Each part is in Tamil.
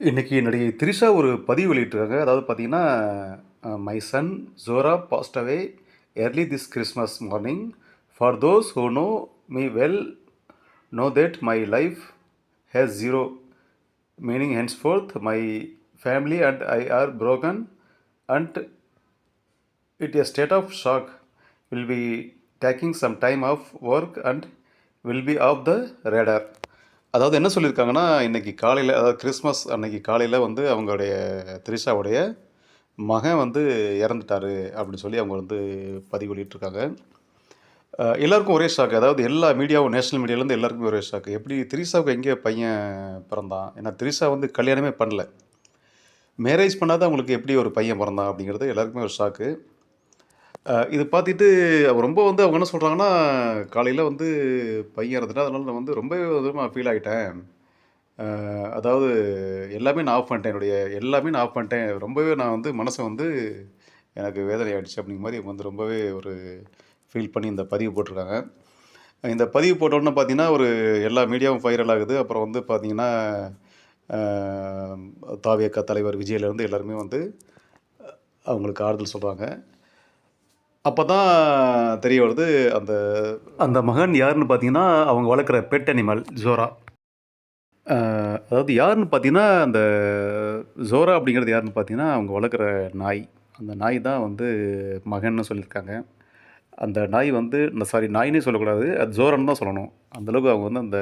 இன்றைக்கி நடிகை திரிஷா ஒரு பதிவு வெளியிட்டிருக்காங்க அதாவது பார்த்தீங்கன்னா my son Jora passed away early this Christmas morning for those who know me well know that my life has zero meaning henceforth my family and I are broken and it a state of shock will be taking some time off work and will be off the radar அதாவது என்ன சொல்லியிருக்காங்கன்னா இன்றைக்கி காலையில் அதாவது கிறிஸ்மஸ் அன்னைக்கு காலையில் வந்து அவங்களுடைய திரிஷாவுடைய மகன் வந்து இறந்துட்டாரு அப்படின்னு சொல்லி அவங்க வந்து பதிவு வெளியிட்டிருக்காங்க எல்லாருக்கும் ஒரே ஷாக்கு அதாவது எல்லா மீடியாவும் நேஷனல் மீடியாவிலேருந்து எல்லாருக்குமே ஒரே ஷாக்கு எப்படி திரிஷாவுக்கு எங்கே பையன் பிறந்தான்? ஏன்னா திரிஷா வந்து கல்யாணமே பண்ணல. மேரேஜ் பண்ணாத அவங்களுக்கு எப்படி ஒரு பையன் பிறந்தான் அப்படிங்கிறது எல்லாருக்குமே ஒரு ஷாக்கு இது பார்த்துட்டு அவர் ரொம்ப வந்து அவங்க என்ன சொல்கிறாங்கன்னா காலையில் வந்து பையன் இருந்துட்டு அதனால் நான் வந்து ரொம்பவே விதமாக ஃபீல் ஆகிட்டேன் அதாவது எல்லாமே நான் ஆஃப் பண்ணிட்டேன். என்னுடைய எல்லாமே நான் ஆஃப் பண்ணிட்டேன். ரொம்பவே நான் வந்து மனசை வந்து எனக்கு வேதனை ஆகிடுச்சு அப்படிங்கிற மாதிரி அவங்க வந்து ரொம்பவே ஒரு ஃபீல் பண்ணி இந்த பதிவு போட்டிருக்காங்க. இந்த பதிவு போட்டோன்னு பார்த்தீங்கன்னா ஒரு எல்லா மீடியாவும் வைரல் ஆகுது. அப்புறம் வந்து பார்த்திங்கன்னா தாவியக்கா தலைவர் விஜயிலேருந்து எல்லாருமே வந்து அவங்களுக்கு ஆறுதல் சொல்கிறாங்க அப்போ தான் தெரிய வருது அந்த அந்த மகன் யாருன்னு பார்த்தீங்கன்னா அவங்க வளர்க்குற பெட் அனிமல் ஜோரா அதாவது யாருன்னு பார்த்தீங்கன்னா அந்த ஜோரா அப்படிங்கிறது யாருன்னு பார்த்தீங்கன்னா அவங்க வளர்க்குற நாய். அந்த நாய் தான் வந்து மகன்னு சொல்லியிருக்காங்க. அந்த நாய் வந்து இந்த சாரி நாயினே சொல்லக்கூடாது. அது ஜோரன்னு தான் சொல்லணும். அந்தளவுக்கு அவங்க வந்து அந்த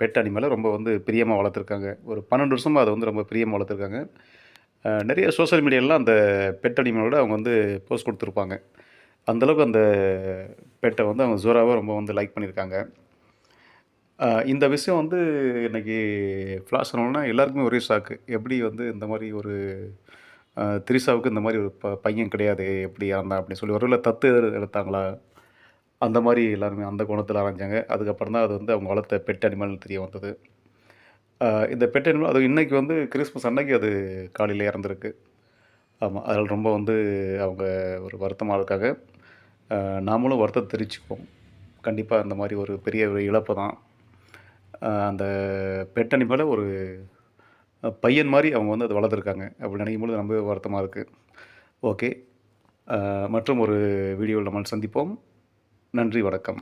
பெட் அனிமலை ரொம்ப வந்து பிரியமாக வளர்த்துருக்காங்க. ஒரு பன்னெண்டு வருஷமாக அதை வந்து ரொம்ப பிரியமாக வளர்த்துருக்காங்க. நிறைய சோஷியல் மீடியாலாம் அந்த பெட் அனிமலோட அவங்க வந்து போஸ்ட் கொடுத்துருப்பாங்க. அந்தளவுக்கு அந்த பெட்டை வந்து அவங்க ஜோராவாக ரொம்ப வந்து லைக் பண்ணியிருக்காங்க. இந்த விஷயம் வந்து இன்னைக்கு ஃப்ளாஷ் ஆனோன்னா எல்லாருக்குமே ஒரே ஷாக்கு எப்படி வந்து இந்த மாதிரி ஒரு அஹ், திரிஷாவுக்கு இந்த மாதிரி ஒரு ப பையன் கிடையாது எப்படி இறந்தான் அப்படின்னு சொல்லி ஒருவேளை தத்து எடுத்தாங்களா? அந்த மாதிரி எல்லாருமே அந்த கோணத்தில் ஆரம்பித்தாங்க அதுக்கப்புறம் தான் அது வந்து அவங்க வளர்த்த பெட் அனிமல் தெரிய வந்தது. இந்த பெட் அனிமல் அது இன்றைக்கி வந்து கிறிஸ்மஸ் அன்னைக்கு அது காலையில் இறந்துருக்கு. ஆமாம் அதில் ரொம்ப வந்து அவங்க ஒரு வருத்தமாக இருக்காங்க நாமளும் வருத்தத்தை தெரிவிச்சுக்குவோம். கண்டிப்பாக இந்த மாதிரி ஒரு பெரிய ஒரு இழப்பு தான். அந்த பெட்டணி மேலே ஒரு பையன் மாதிரி அவங்க வந்து அதை வளர்த்துருக்காங்க. அப்படி நினைக்கும் பொழுது ரொம்ப வருத்தமாக இருக்குது ஓகே. மற்றும் ஒரு வீடியோவில் நம்ம சந்திப்போம். நன்றி வணக்கம்.